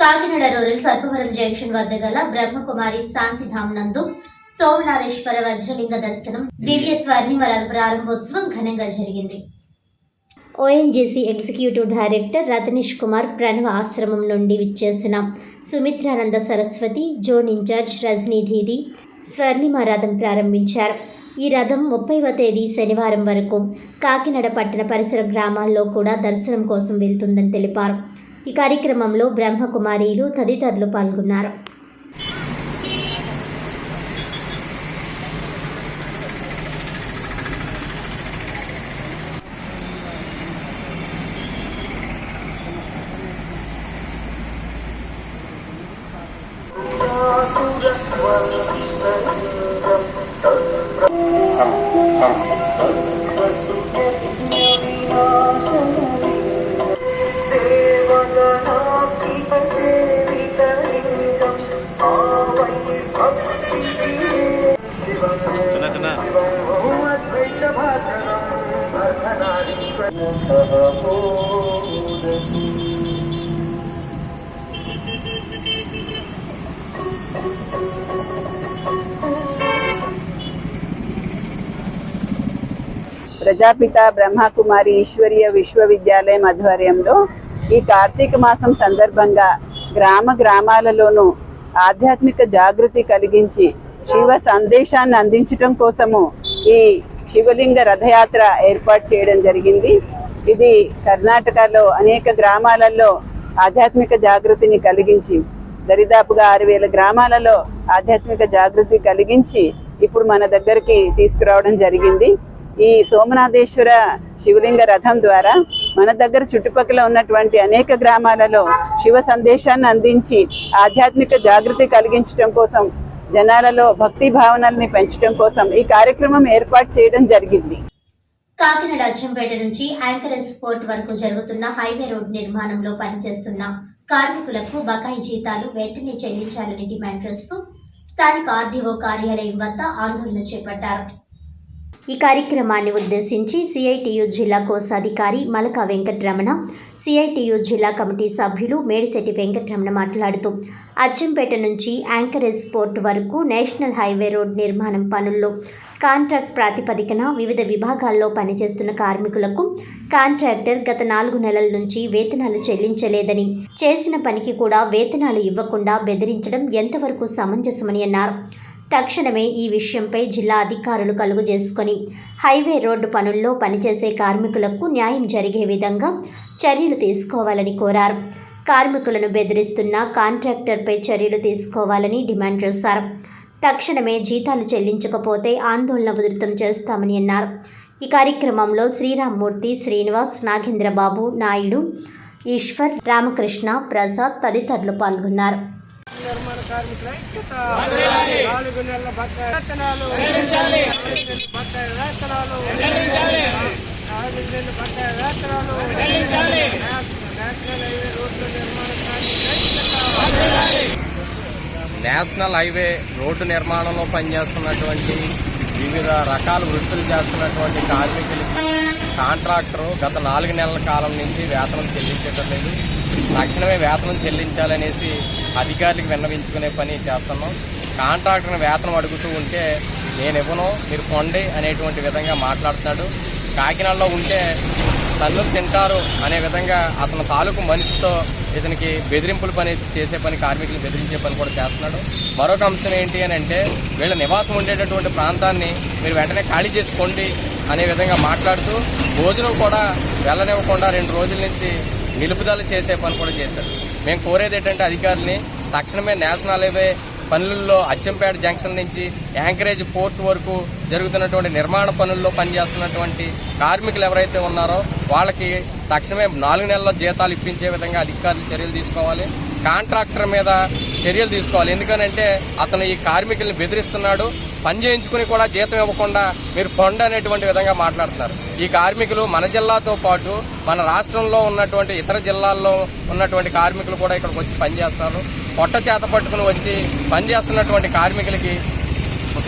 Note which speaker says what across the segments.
Speaker 1: Kakinada rural Sarpavaram junction వద్ద గల బ్రహ్మకుమారి శాంతిధామ్ నందు సోమనాథేశ్వర వజ్రలింగ దర్శనం దివ్య స్వర్ణిమరథ ప్రారంభోత్సవం ఘనంగా జరిగింది. ONGC executive director Ratanish Kumar Pranava ఆశ్రమం నుండి విచ్చేసిన సుమిత్రానంద సరస్వతి జోన్ ఇన్ఛార్జ్ రజనీ దీది స్వర్ణిమ రథం ప్రారంభించారు. ఈ రథం ముప్పైవ తేదీ శనివారం వరకు కాకినాడ పట్టణ పరిసర గ్రామాల్లో కూడా దర్శనం కోసం వెళ్తుందని తెలిపారు. ఈ కార్యక్రమంలో బ్రహ్మకుమారీలు తదితరులు పాల్గొన్నారు.
Speaker 2: ప్రజాపిత బ్రహ్మకుమారి ఈశ్వరీయ విశ్వవిద్యాలయం ఆధ్వర్యంలో ఈ కార్తీక మాసం సందర్భంగా గ్రామ గ్రామాలలోనూ ఆధ్యాత్మిక జాగృతి కలిగించి శివ సందేశాన్ని అందించటం కోసము ఈ శివలింగ రథయాత్ర ఏర్పాటు చేయడం జరిగింది. ఇది కర్ణాటకలో అనేక గ్రామాలలో ఆధ్యాత్మిక జాగృతిని కలిగించి దరిదాపుగా ఆరు వేల గ్రామాలలో ఆధ్యాత్మిక జాగృతి కలిగించి ఇప్పుడు మన దగ్గరికి తీసుకురావడం జరిగింది. ఈ సోమనాథేశ్వర శివలింగ రథం ద్వారా మన దగ్గర చుట్టుపక్కల ఉన్నటువంటి అనేక గ్రామాలలో శివ సందేశాన్ని అందించి ఆధ్యాత్మిక జాగృతి కలిగించడం కోసం జనాలలో భక్తి భావనల్ని పెంచడం కోసం ఈ కార్యక్రమం ఏర్పాటు చేయడం జరిగింది.
Speaker 1: కాకినాడ అచ్చంపేట నుంచి యాంకరెస్ పోర్ట్ వరకు జరుగుతున్న హైవే రోడ్ నిర్మాణంలో పనిచేస్తున్న కార్మికులకు బకాయి జీతాలు వెంటనే చెల్లించాలని డిమాండ్ చేస్తూ స్థానిక ఆర్డీఓ కార్యాలయం వద్ద ఆందోళన చేపట్టారు. ఈ కార్యక్రమాన్ని ఉద్దేశించి సిఐటియు జిల్లా కోశాధికారి మలక వెంకటరమణ సిఐటియు జిల్లా కమిటీ సభ్యులు మేడిశెట్టి వెంకటరమణ మాట్లాడుతూ అచ్చంపేట నుంచి యాంకరేజ్ పోర్ట్ వరకు నేషనల్ హైవే రోడ్ నిర్మాణం పనుల్లో కాంట్రాక్ట్ ప్రాతిపదికన వివిధ విభాగాల్లో పనిచేస్తున్న కార్మికులకు కాంట్రాక్టర్ గత నాలుగు నెలల నుంచి వేతనాలు చెల్లించలేదని చేసిన పనికి కూడా వేతనాలు ఇవ్వకుండా బెదిరించడం ఎంతవరకు సమంజసమని అన్నారు. తక్షణమే ఈ విషయంపై జిల్లా అధికారులు కలుగు చేసుకొని హైవే రోడ్డు పనుల్లో పనిచేసే కార్మికులకు న్యాయం జరిగే విధంగా చర్యలు తీసుకోవాలని కోరారు. కార్మికులను బెదిరిస్తున్న కాంట్రాక్టర్పై చర్యలు తీసుకోవాలని డిమాండ్ చేశారు. తక్షణమే జీతాలు చెల్లించకపోతే ఆందోళన ఉధృతం చేస్తామని అన్నారు. ఈ కార్యక్రమంలో శ్రీరామ్మూర్తి శ్రీనివాస్ నాగేంద్రబాబు నాయుడు ఈశ్వర్ రామకృష్ణ ప్రసాద్ తదితరులు పాల్గొన్నారు.
Speaker 3: నిర్మాణ కార్మికుల ఐక్యత నాలుగు నెలల వేతనాలు నాలుగు నెలల బకాయి వేతనాలు. నాలుగు నెలల బకాయి వేతనాలు. నేషనల్ హైవే రోడ్ల నిర్మాణ కార్మికుల
Speaker 4: నేషనల్ హైవే రోడ్డు నిర్మాణంలో పనిచేస్తున్నటువంటి వివిధ రకాల వృత్తులు చేస్తున్నటువంటి కార్మికులకి కాంట్రాక్టరు గత నాలుగు నెలల కాలం నుంచి వేతనం చెల్లించడం లేదు. తక్షణమే వేతనం చెల్లించాలనేసి అధికారులకు విన్నవించుకునే పని చేస్తున్నాం. కాంట్రాక్టర్ని వేతనం అడుగుతూ ఉంటే నేను ఇవ్వను మీరు కొండి అనేటువంటి విధంగా మాట్లాడుతున్నాడు. కాకినాడలో ఉంటే తన్ను తింటారు అనే విధంగా అతని తాలూకు మనిషితో ఇతనికి బెదిరింపుల పని చేసే పని కార్మికులు బెదిరించే పని కూడా చేస్తున్నాడు. మరొక అంశం ఏంటి అని అంటే వీళ్ళ నివాసం ఉండేటటువంటి ప్రాంతాన్ని మీరు వెంటనే ఖాళీ చేసుకోండి అనే విధంగా మాట్లాడుతూ భోజనం కూడా వెళ్ళనివ్వకుండా రెండు రోజుల నుంచి నిలుపుదల చేసే పని కూడా చేశారు. మేము కోరేది ఏంటంటే అధికారుల్ని తక్షణమే నేషనల్ హైవే పనులలో అచ్చంపేట జంక్షన్ నుంచి యాంకరేజ్ పోర్ట్ వరకు జరుగుతున్నటువంటి నిర్మాణ పనుల్లో పనిచేస్తున్నటువంటి కార్మికులు ఎవరైతే ఉన్నారో వాళ్ళకి తక్షణమే నాలుగు నెలల జీతాలు ఇప్పించే విధంగా అధికారులు చర్యలు తీసుకోవాలి. కాంట్రాక్టర్ మీద చర్యలు తీసుకోవాలి. ఎందుకనంటే అతను ఈ కార్మికుల్ని బెదిరిస్తున్నాడు. పని చేయించుకుని కూడా జీతం ఇవ్వకుండా మీరు పొండ అనేటువంటి విధంగా మాట్లాడుతున్నారు. ఈ కార్మికులు మన జిల్లాతో పాటు మన రాష్ట్రంలో ఉన్నటువంటి ఇతర జిల్లాల్లో ఉన్నటువంటి కార్మికులు కూడా ఇక్కడికి వచ్చి పనిచేస్తున్నారు పొట్ట చేత పట్టుకుని వచ్చి పనిచేస్తున్నటువంటి కార్మికులకి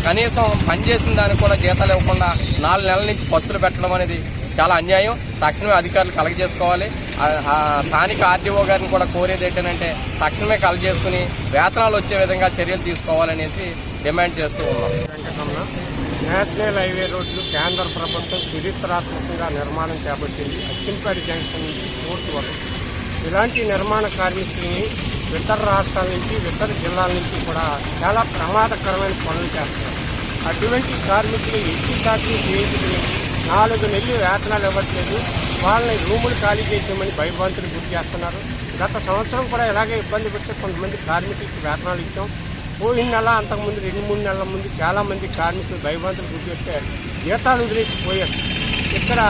Speaker 4: కనీసం పనిచేసిన దానికి కూడా జీతాలు ఇవ్వకుండా నాలుగు నెలల నుంచి పస్తులు పెట్టడం అనేది చాలా అన్యాయం. తక్షణమే అధికారులు కలగజేసుకోవాలి చేసుకోవాలి. స్థానిక ఆర్డీఓ గారిని కూడా కోరేది ఏంటంటే తక్షణమే కలగజేసుకుని వేతనాలు వచ్చే విధంగా చర్యలు తీసుకోవాలనేసి డిమాండ్ చేస్తూ ఉన్నాం.
Speaker 5: వెంకటరమణ నేషనల్ హైవే రోడ్లు కేంద్ర ప్రభుత్వం చరిత్రాత్మకంగా నిర్మాణం చేపట్టింది. అక్కింపేట జంక్షన్ నుంచి కోర్టు వరకు. ఇలాంటి నిర్మాణ కార్మికుల్ని ఇతర రాష్ట్రాల నుంచి ఇతర జిల్లాల నుంచి కూడా చాలా ప్రమాదకరమైన పనులు చేస్తున్నారు. అటువంటి కార్మికులు ఎట్టి శాఖలు చేయించుకుని నాలుగు నెలలు వేతనాలు ఇవ్వట్లేదు. వాళ్ళని రూములు ఖాళీ చేసేయమని భయభ్రాంతులు గురి చేస్తున్నారు. గత సంవత్సరం కూడా ఇలాగే ఇబ్బంది పెడితే కొంతమంది కార్మికులకి వేతనాలు ఇచ్చాం. పోయిన నెల అంతకుముందు రెండు మూడు నెలల ముందు చాలామంది కార్మికులు భయభ్రాంతులు గురి చేస్తే జీతాలు వదిలేసిపోయారు ఇక్కడ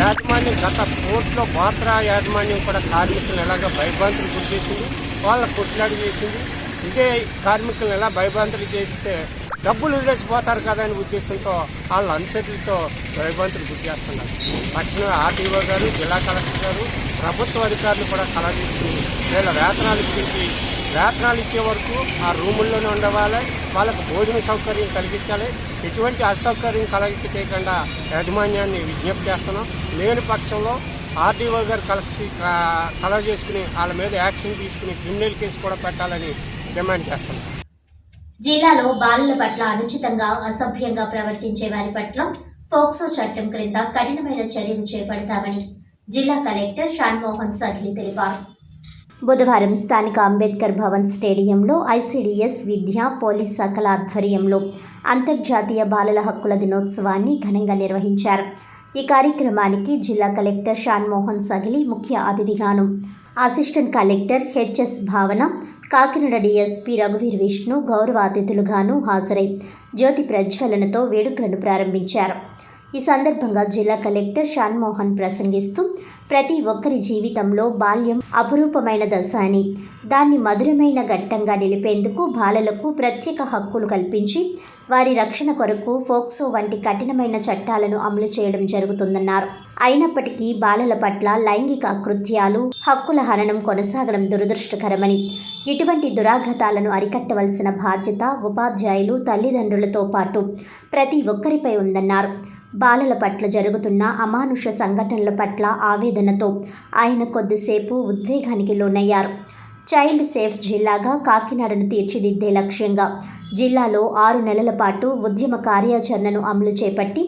Speaker 5: యాజమాన్యం గత కోర్టులో బాత్రా యాజమాన్యం కూడా కార్మికులను ఎలాగ భయభ్రాంతులు గురి చేసింది? వాళ్ళ కొట్లాడి చేసింది? ఇదే కార్మికులను ఎలా భయభ్రాంతులు చేస్తే డబ్బులు వదిలేసిపోతారు కదా అనే ఉద్దేశంతో వాళ్ళ అనుసరులతో భయభ్రాంతులు గుర్తు చేస్తున్నారు. తక్షణమే ఆర్టీఓ గారు జిల్లా కలెక్టర్ గారు ప్రభుత్వ అధికారులు కూడా కలగజేసుకుని వీళ్ళ వేతనాలు ఇప్పించి వేతనాలు ఇచ్చే వరకు ఆ రూముల్లోనే ఉండవాలి. వాళ్ళకు భోజన సౌకర్యం కలిగించాలి ఎటువంటి అసౌకర్యం కలిగి చేయకుండా యాజమాన్యాన్ని విజ్ఞప్తి చేస్తున్నాం. లేని పక్షంలో ఆర్డీఓ గారు కలెక్ట్ కలెక్ట్ చేసుకుని వాళ్ళ మీద యాక్షన్ తీసుకుని క్రిమినల్ కేసు కూడా పెట్టాలని డిమాండ్ చేస్తున్నాం.
Speaker 1: జిల్లాలో బాలల పట్ల అనుచితంగా అసభ్యంగా ప్రవర్తించే వారి పట్ల పోక్సో చట్టం క్రింద కఠినమైన చర్యలు చేపడతామని జిల్లా కలెక్టర్ షాన్మోహన్ సర్హి తెలిపారు. బుధవారం స్థానిక అంబేద్కర్ భవన్ స్టేడియంలో ఐసీడీఎస్ విద్య పోలీస్ శాఖల ఆధ్వర్యంలో అంతర్జాతీయ బాలల హక్కుల దినోత్సవాన్ని ఘనంగా నిర్వహించారు. ఈ కార్యక్రమానికి జిల్లా కలెక్టర్ షాన్మోహన్ సగిలి ముఖ్య అతిథిగాను assistant collector HS Bhavana Kakinada DSP రఘువీర్ Vishnu గౌరవ అతిథులుగాను హాజరై జ్యోతి ప్రజ్వలనతో వేడుకలను ప్రారంభించారు. ఈ సందర్భంగా జిల్లా కలెక్టర్ షాన్మోహన్ ప్రసంగిస్తూ ప్రతి ఒక్కరి జీవితంలో బాల్యం అపురూపమైన దశ అని దాన్ని మధురమైన ఘట్టంగా నిలిపేందుకు బాలలకు ప్రత్యేక హక్కులు కల్పించి వారి రక్షణ కొరకు ఫోక్సో వంటి కఠినమైన చట్టాలను అమలు చేయడం జరుగుతుందన్నారు. అయినప్పటికీ బాలల పట్ల లైంగిక అకృత్యాలు హక్కుల హననం కొనసాగడం దురదృష్టకరమని. ఇటువంటి దురాఘాతాలను అరికట్టవలసిన బాధ్యత ఉపాధ్యాయులు తల్లిదండ్రులతో పాటు ప్రతి ఒక్కరిపై ఉందన్నారు. బాలల పట్ల జరుగుతున్న అమానుష సంఘటనల పట్ల ఆవేదనతో ఆయన కొద్దిసేపు ఉద్వేగానికి లోనయ్యారు. చైల్డ్ సేఫ్ జిల్లాగా కాకినాడను తీర్చిదిద్దే లక్ష్యంగా జిల్లాలో ఆరు నెలల పాటు ఉద్యమ కార్యాచరణను అమలు చేపట్టి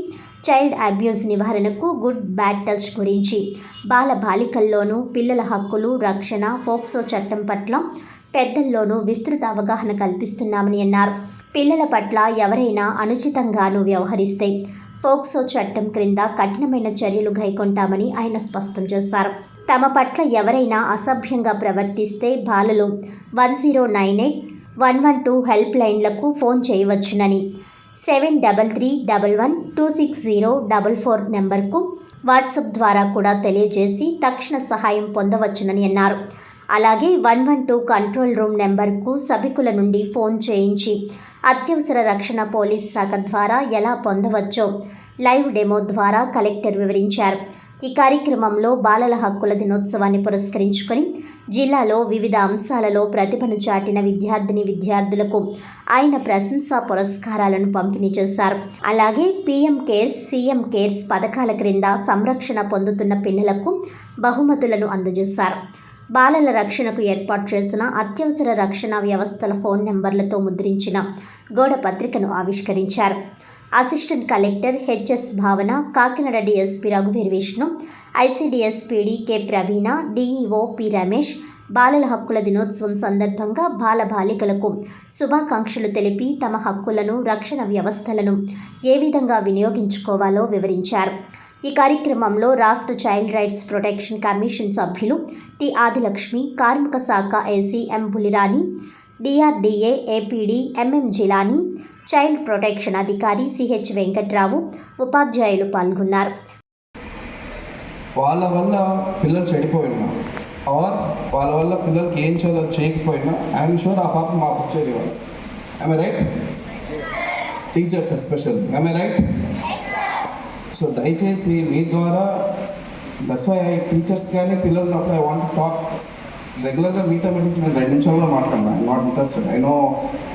Speaker 1: చైల్డ్ అబ్యూస్ నివారణకు గుడ్ బ్యాడ్ టచ్ గురించి. బాల బాలికల్లోనూ పిల్లల హక్కులు రక్షణ ఫోక్సో చట్టం పట్ల పెద్దల్లోనూ విస్తృత అవగాహన కల్పిస్తున్నామని అన్నారు. పిల్లల పట్ల ఎవరైనా అనుచితంగానూ వ్యవహరిస్తే ఫోక్సో చట్టం క్రింద కఠినమైన చర్యలు గైకొంటామని ఆయన స్పష్టం చేశారు. తమ పట్ల ఎవరైనా అసభ్యంగా ప్రవర్తిస్తే బాలలు one zero nine eight one one two help లైన్లకు phone చేయవచ్చునని seven double three double one two six zero double four నెంబర్కు వాట్సాప్ ద్వారా కూడా తెలియజేసి తక్షణ సహాయం పొందవచ్చునని అన్నారు. అలాగే one one two control room నెంబర్కు సభికుల నుండి ఫోన్ చేయించి అత్యవసర రక్షణ పోలీస్ శాఖ ద్వారా ఎలా పొందవచ్చో లైవ్ డెమో ద్వారా కలెక్టర్ వివరించారు. ఈ కార్యక్రమంలో బాలల హక్కుల దినోత్సవాన్ని పురస్కరించుకొని జిల్లాలో వివిధ అంశాలలో ప్రతిభను చాటిన విద్యార్థిని విద్యార్థులకు ఆయన ప్రశంసా పురస్కారాలను పంపిణీ చేశారు. అలాగే పీఎం కేర్స్ సీఎం కేర్స్ పథకాల క్రింద సంరక్షణ పొందుతున్న పిల్లలకు బహుమతులను అందజేశారు. బాలల రక్షణకు ఏర్పాటు చేసిన అత్యవసర రక్షణ వ్యవస్థల ఫోన్ నెంబర్లతో ముద్రించిన గోడ పత్రికను ఆవిష్కరించారు. Assistant collector HS Bhavana Kakinada DSP రఘువీర్ Vishnu ICDS PD K Praveena DEO P Ramesh బాలల హక్కుల దినోత్సవం సందర్భంగా బాల బాలికలకు శుభాకాంక్షలు తెలిపి తమ హక్కులను రక్షణ వ్యవస్థలను ఏ విధంగా వినియోగించుకోవాలో వివరించారు. ఈ కార్యక్రమంలో రాష్ట్ర చైల్డ్ రైట్స్ ప్రొటెక్షన్ కమిషన్ సభ్యులు టి ఆదిలక్ష్మి కార్మిక శాఖ AC M Bulirani DRDA APD MM Jilani child protection అధికారి సిహెచ్ వెంకట్రావు ఉపాధ్యాయులు పాల్గొన్నారు.
Speaker 6: వాళ్ళ వల్ల పిల్లలు చెడిపోయినా ఆర్ వాళ్ళ వల్ల పిల్లలకి ఏం చేయాలో చేయకపోయినా ఐఎమ్ షూర్ ఆ పాప మాకు వచ్చేది వాళ్ళు I right teachers especial I right so దయచేసి మీ ద్వారా దట్స్ వై ఐ టీచర్స్ కానీ పిల్లలు ఉన్నప్పుడు ఐ వాంట్ టాక్ రెగ్యులర్గా మీతో మీటింగ్స్ నేను రెండు నిమిషాల్లో మాట్లాడినా నాట్ ఇంట్రెస్టెడ్ ఐ నో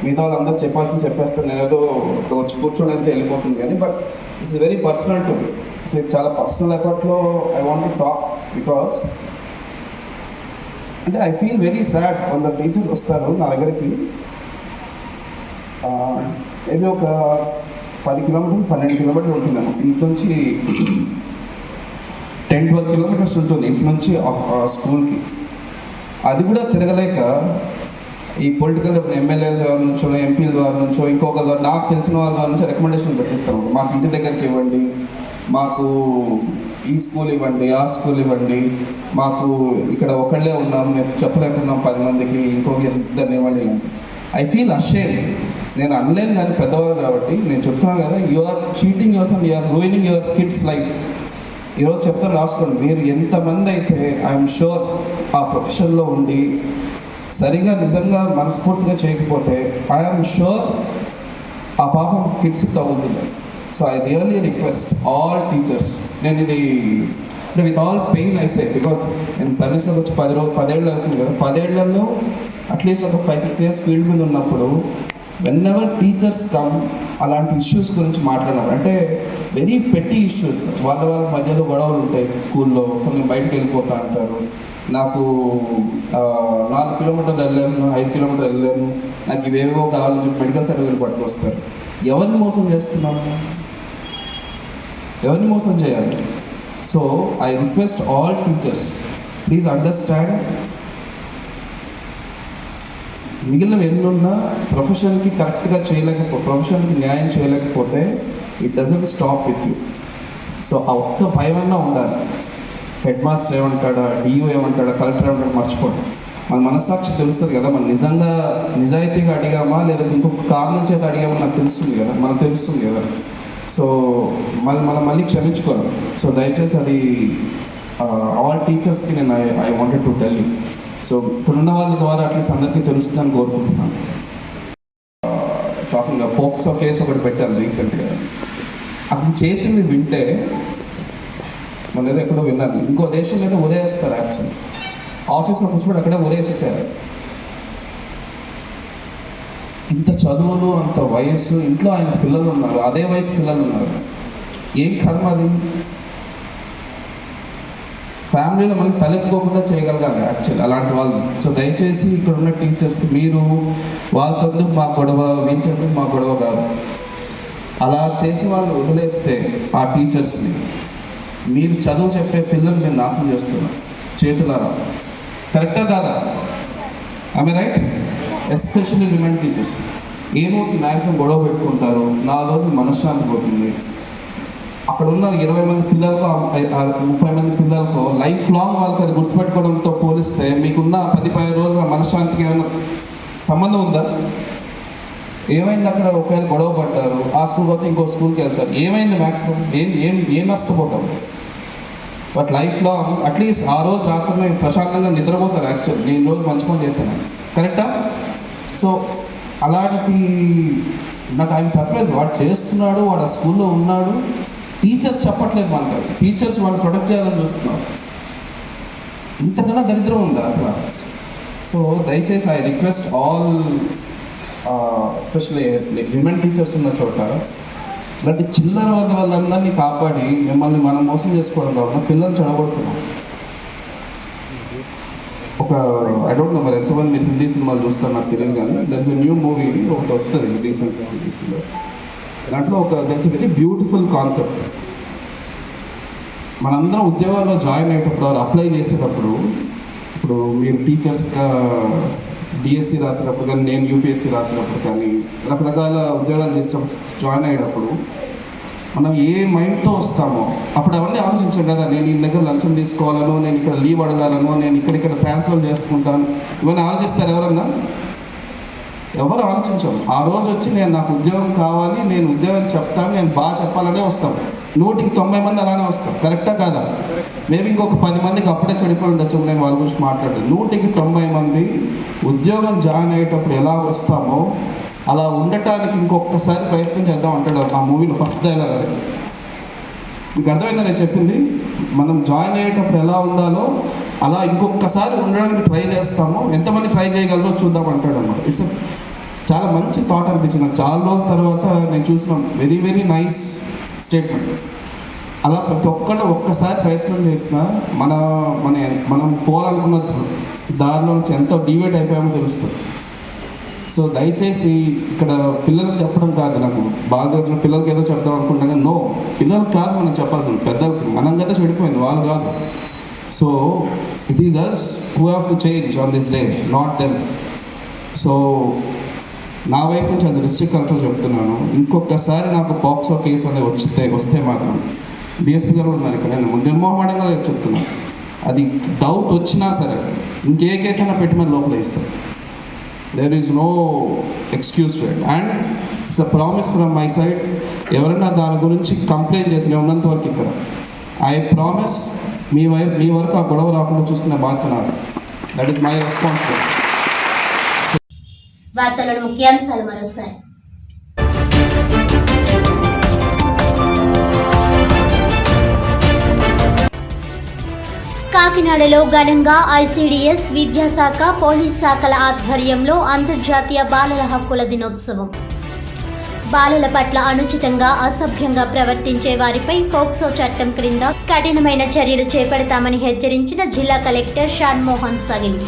Speaker 6: మిగతా వాళ్ళందరూ చెప్పాల్సింది చెప్పేస్తారు. నేనేదో వచ్చి కూర్చొని వెళ్తే వెళ్ళిపోతుంది కానీ but it's very personal to so ఇది చాలా personal ఎఫర్ట్లో I want to talk because అంటే ఐ ఫీల్ వెరీ సాడ్ కొందరు టీచర్స్ వస్తారు నా దగ్గరికి. మేబీ ఒక పది కిలోమీటర్లు పన్నెండు కిలోమీటర్లు ఉంటుందేమో ఇంటి నుంచి టెన్ ట్వెల్వ్ కిలోమీటర్స్ ఉంటుంది ఇంటి నుంచి స్కూల్కి. అది కూడా తిరగలేక ఈ పొలిటికల్ ఎమ్మెల్యేల ద్వారా నుంచో ఎంపీల ద్వారా నుంచో ఇంకొక ద్వారా నాకు తెలిసిన వాళ్ళ ద్వారా నుంచో రికమెండేషన్ పెట్టిస్తారు మాకు ఇంటి దగ్గరికి ఇవ్వండి మాకు ఈ స్కూల్ ఇవ్వండి ఆ స్కూల్ ఇవ్వండి మాకు ఇక్కడ ఒకళ్ళే ఉన్నాం మేము చెప్పలేకున్నాం పది మందికి ఇంకొక ఇద్దరిని ఇవ్వండి ఇలాంటి. ఐ ఫీల్ అషేమ్ నేను అనలేను కానీ పెద్దవాళ్ళు కాబట్టి నేను చెప్తున్నాను కదా you are cheating your you are ruining your kids life ఈరోజు చెప్తాను రాసుకోండి. మీరు ఎంతమంది అయితే ఐఎమ్ షూర్ ఆ ప్రొఫెషన్లో ఉండి సరిగా నిజంగా మనస్ఫూర్తిగా చేయకపోతే ఐఎమ్ షూర్ ఆ పాపం కిడ్స్ తగులుతుంది. So I really request all teachers నేను ఇది అంటే with all pain I say because నేను సర్వీస్లోకి వచ్చి పది రోజు పదేళ్ళు అవుతుంది కదా పదేళ్ళలో అట్లీస్ట్ ఒక ఫైవ్ సిక్స్ ఇయర్స్ ఫీల్డ్ మీద ఉన్నప్పుడు వెన్ ఎవర్ టీచర్స్ కమ్ అలాంటి ఇష్యూస్ గురించి మాట్లాడారు అంటే వెరీ పెట్టి ఇష్యూస్ వాళ్ళ వాళ్ళ మధ్యలో గొడవలు ఉంటాయి స్కూల్లో సో నేను బయటకు వెళ్ళిపోతా అంటారు. నాకు నాలుగు కిలోమీటర్లు వెళ్ళాను ఐదు కిలోమీటర్లు వెళ్ళాను. నాకు ఇవేవో కావాలని చెప్పి మెడికల్ సర్టిఫికేట్ పట్టుకొస్తారు. ఎవరిని మోసం చేస్తున్నాము ఎవరిని మోసం చేయాలి? So I request all teachers please understand మిగిలిన ఎన్నున్నా ప్రొఫెషన్కి కరెక్ట్గా చేయలేకపో ప్రొఫెషన్కి న్యాయం చేయలేకపోతే it doesn't stop with you so ఆ ఒక్క భయమన్నా ఉండాలి. హెడ్ మాస్టర్ ఏమంటాడా డియూ ఏమంటాడా కలెక్టర్ ఏమంటాడు మర్చిపోండి మన మనస్సాక్షి తెలుస్తుంది కదా మనం నిజంగా నిజాయితీగా అడిగామా లేదా ఇంకొక కారణం చేత అడిగామా నాకు తెలుస్తుంది కదా మనకు తెలుస్తుంది కదా. సో మళ్ళీ మనం మళ్ళీ క్షమించుకోవాలి సో దయచేసి అది ఆల్ టీచర్స్కి నేను I I wanted to tell you so ఇప్పుడున్న వాళ్ళ ద్వారా అట్లీస్ట్ అందరికీ తెలుస్తుందని కోరుకుంటున్నాను. టాకింగ్ పోక్సో కేసు ఒకటి పెట్టారు రీసెంట్గా అతను చేసింది వింటే మన ఏదో ఎక్కడో విన్నాను ఇంకో దేశం మీద ఉరేస్తారు యాక్చువల్లీ ఆఫీస్లో కూర్చోబెట్టి అక్కడే ఉరేసేసారు ఇంత చదువులు అంత వయస్సు ఇంట్లో ఆయన పిల్లలు ఉన్నారు అదే వయసు పిల్లలు ఉన్నారు ఏం కర్మ అది? ఫ్యామిలీలో మళ్ళీ తలెత్తుకోకుండా చేయగలగాలి యాక్చువల్లీ అలాంటి వాళ్ళు. సో దయచేసి ఇక్కడ ఉన్న టీచర్స్కి మీరు వాళ్ళతో ఎందుకు మా గొడవ వీళ్ళతో ఎందుకు మా గొడవ కాదు. అలా చేసి వాళ్ళు వదిలేస్తే ఆ టీచర్స్ని మీరు చదువు చెప్పే పిల్లలు మీరు నాశనం చేస్తున్నారు చేతులారా? కరెక్టా కాదా? I right especially women teachers ఏమవుతుంది? మ్యాక్సిమం గొడవ పెట్టుకుంటారు. నాలుగు రోజులు మనశ్శాంతి పోతుంది. అక్కడ ఉన్న ఇరవై మంది పిల్లలకు ముప్పై మంది పిల్లలకు లైఫ్ లాంగ్ వాళ్ళకి అది గుర్తుపెట్టుకోవడంతో పోలిస్తే మీకున్న పది పది రోజుల మనశ్శాంతికి ఏమైనా సంబంధం ఉందా? ఏమైంది అక్కడ? ఒకవేళ గొడవ పడ్డారు ఆ స్కూల్ పోతే ఇంకో స్కూల్కి వెళ్తారు. ఏమైంది మ్యాక్సిమం ఏం ఏం ఏం నష్టపోతాం? బట్ లైఫ్ లాంగ్ అట్లీస్ట్ ఆ రోజు రాత్రి నేను ప్రశాంతంగా నిద్రపోతారు యాక్చువల్ నేను రోజు మంచి పని చేశాను కరెక్టా సో అలాంటి నాకు ఆయన సర్ప్రైజ్ వాడు చేస్తున్నాడు వాడు ఆ స్కూల్లో ఉన్నాడు. టీచర్స్ చెప్పట్లేదు మనకు టీచర్స్ వాళ్ళు ప్రొటెక్ట్ చేయాలని చూస్తున్నారు ఇంతకన్నా దరిద్రం ఉందా అసలు? సో దయచేసి I request all especially women teachers ఉన్న చోట ఇలాంటి చిల్లర వద్ద వాళ్ళందరినీ కాపాడి మిమ్మల్ని మనం మోసం చేసుకోవడం కాకుండా పిల్లలు చెడగొడుతున్నాం. ఒక ఐ డోంట్ నో మరి ఎంతమంది మీరు హిందీ సినిమాలు చూస్తారు నాకు తెలియదు కానీ దర్స్ ఎ న్యూ మూవీ ఒకటి వస్తుంది రీసెంట్గా హిందీస్లో దాంట్లో ఒక there's a very beautiful concept మనందరం ఉద్యోగాల్లో జాయిన్ అయ్యేటప్పుడు వాళ్ళు అప్లై చేసేటప్పుడు ఇప్పుడు మీరు టీచర్స్గా డిఎస్సి రాసినప్పుడు కానీ నేను యూపీఎస్సి రాసినప్పుడు కానీ రకరకాల ఉద్యోగాలు చేసినప్పుడు జాయిన్ అయ్యేటప్పుడు మనం ఏ మైండ్తో వస్తామో అప్పుడు అవన్నీ ఆలోచించాం కదా నేను ఈ దగ్గర లంచం తీసుకోవాలనో నేను ఇక్కడ లీవ్ అడగాలనో నేను ఇక్కడిక్కడ ట్రాన్స్ఫర్ చేసుకుంటాను ఇవన్నీ ఆలోచిస్తారు ఎవరన్నా? ఎవరు ఆలోచించాం ఆ రోజు వచ్చి నేను నాకు ఉద్యోగం కావాలి నేను ఉద్యోగం చెప్తాను నేను బాగా చెప్పాలనే వస్తాను నూటికి తొంభై మంది అలానే వస్తాం కరెక్టా కాదా? మేబీ ఇంకొక పది మందికి అప్పుడే చెడిపోయి ఉండొచ్చు నేను వాళ్ళ గురించి మాట్లాడు నూటికి తొంభై మంది ఉద్యోగం జాయిన్ అయ్యేటప్పుడు ఎలా వస్తామో అలా ఉండటానికి ఇంకొకసారి ప్రయత్నం చేద్దాం అంటాడు ఆ మూవీలో ఫస్ట్ డైలాగ్ అది. మీకు అర్థమైందా నేను చెప్పింది? మనం జాయిన్ అయ్యేటప్పుడు ఎలా ఉండాలో అలా ఇంకొకసారి ఉండడానికి ట్రై చేస్తాము ఎంతమంది ట్రై చేయగలరో చూద్దాం అంటాడు అనమాట ఇట్స్ చాలా మంచి థాట్ అనిపించింది. చాలా రోజుల తర్వాత నేను చూసిన వెరీ వెరీ నైస్ స్టేట్మెంట్ అలా ప్రతి ఒక్కళ్ళు ఒక్కసారి ప్రయత్నం చేసినా మన మన మనం పోవాలనుకున్న దారిలో నుంచి ఎంతో డివేట్ అయిపోయామో తెలుస్తుంది. సో దయచేసి ఇక్కడ పిల్లలకు చెప్పడం కాదు నాకు. బాగా వచ్చిన పిల్లలకి ఏదో చెప్దాం అనుకుంటా కానీ నో. పిల్లలకు కాదు మనం చెప్పాల్సింది. పెద్దలకి. మనం కదా చెడిపోయింది. వాళ్ళు కాదు. So it is us who have to change on this day not them so నా వైపు నుంచి యాజ్ డిస్ట్రిక్ట్ కలెక్టర్ చెప్తున్నాను. ఇంకొకసారి నాకు పాక్సో కేసు అనేది వచ్చితే వస్తే మాత్రం డిఎస్పీ గారు ఉన్నారు ఇక్కడ. నేను నిర్మోహమాటంగా చెప్తున్నాను అది డౌట్ వచ్చినా సరే ఇంకే కేసు అయినా పెట్టి మరి లోపల ఇస్తారు there is no excuse to it and it's a promise from my side ఎవరైనా దాని గురించి కంప్లైంట్ చేసి నేను ఉన్నంత వరకు ఇక్కడ. ఐ ప్రామిస్ మీ వైపు మీ వరకు ఆ గొడవ రాకుండా చూసుకునే బాధ్యత నాది. దట్ ఈస్ మై రెస్పాన్సిబిలిటీ
Speaker 1: వార్తలను ముఖ్యాంశాలు మరోసారి. కాకినాడలో ఘనంగా ఐసీడీఎస్ విద్యాశాఖ పోలీస్ శాఖల ఆధ్వర్యంలో అంతర్జాతీయ బాలల హక్కుల దినోత్సవం. బాలల పట్ల అనుచితంగా అసభ్యంగా ప్రవర్తించే వారిపై ఫోక్సో చట్టం క్రింద కఠినమైన చర్యలు చేపడతామని హెచ్చరించిన జిల్లా కలెక్టర్ షాన్మోహన్ సగిలి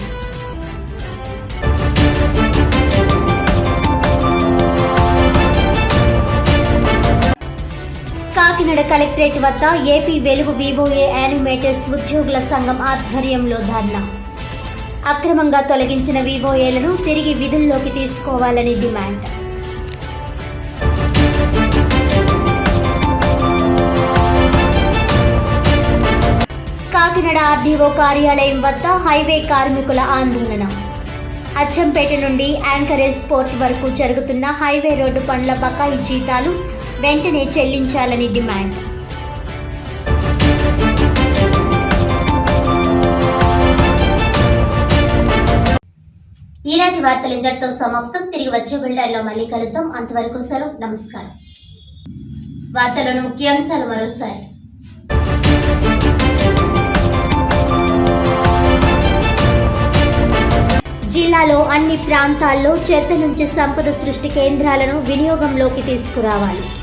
Speaker 1: కాకినాడ కలెక్టరేట్ వద్ద ఏపీ వెలుగు వివోఏ యానిమేటర్స్ ఉద్యోగుల సంఘం ఆధ్వర్యంలో ధర్నా. అక్రమంగా తొలగించిన వివోఏలను తిరిగి విధుల్లోకి తీసుకోవాలని డిమాండ్. కాకినాడ ఆర్డీఓ కార్యాలయం వద్ద హైవే కార్మికుల ఆందోళన. అచ్చంపేట నుండి యాంకరేజ్ పోర్ట్ వరకు జరుగుతున్న హైవే రోడ్డు పనుల బకాయి జీతాలు వెంటనే చెల్లించాలని డిమాండ్. ఈనాటి వార్తలు ఇంతటితో సమాప్తం. తిరిగి వచ్చే బిల్డర్లో మళ్ళీ కలుద్దాం. అంతవరకు సెలవు. నమస్కారం. వార్తలను ముఖ్యాంశాలు మరోసారి. జిల్లాలో అన్ని ప్రాంతాల్లో చెత్త నుంచి సంపద సృష్టి కేంద్రాలను వినియోగంలోకి తీసుకురావాలి.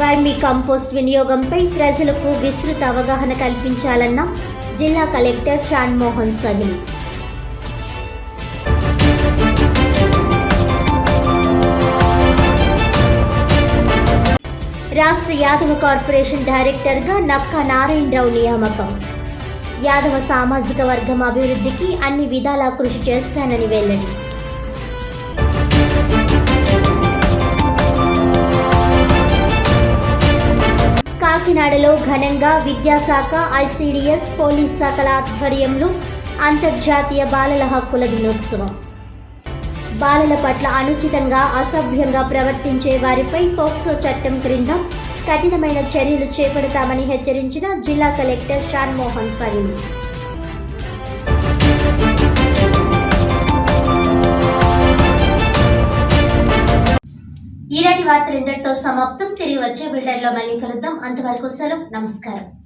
Speaker 1: వర్మీ కంపోస్ట్ వినియోగంపై ప్రజలకు విస్తృత అవగాహన కల్పించాలన్న జిల్లా కలెక్టర్ షాన్మోహన్ సగిలి రాష్ట్ర యాదవ కార్పొరేషన్ డైరెక్టర్గా నక్కా నారాయణరావు నియామకం. యాదవ సామాజిక వర్గం అభివృద్ధికి అన్ని విధాలా కృషి చేస్తానని వెల్లడి. కాకినాడలో ఘనంగా విద్యాశాఖ ఐసిడిఎస్ పోలీస్ శాఖల ఆధ్వర్యంలో అంతర్జాతీయ బాలల హక్కుల దినోత్సవం. బాలల పట్ల అనుచితంగా అసభ్యంగా ప్రవర్తించే వారిపై పోక్సో చట్టం క్రింద కఠినమైన చర్యలు చేపడతామని హెచ్చరించిన జిల్లా కలెక్టర్ షాన్మోహన్ సగిలి ఈనాటి వార్తలు ఇంతటితో సమాప్తం. తిరిగి వచ్చే బిల్డర్లో మళ్ళీ కలుద్దాం. అంతవరకు సెలవు. నమస్కారం.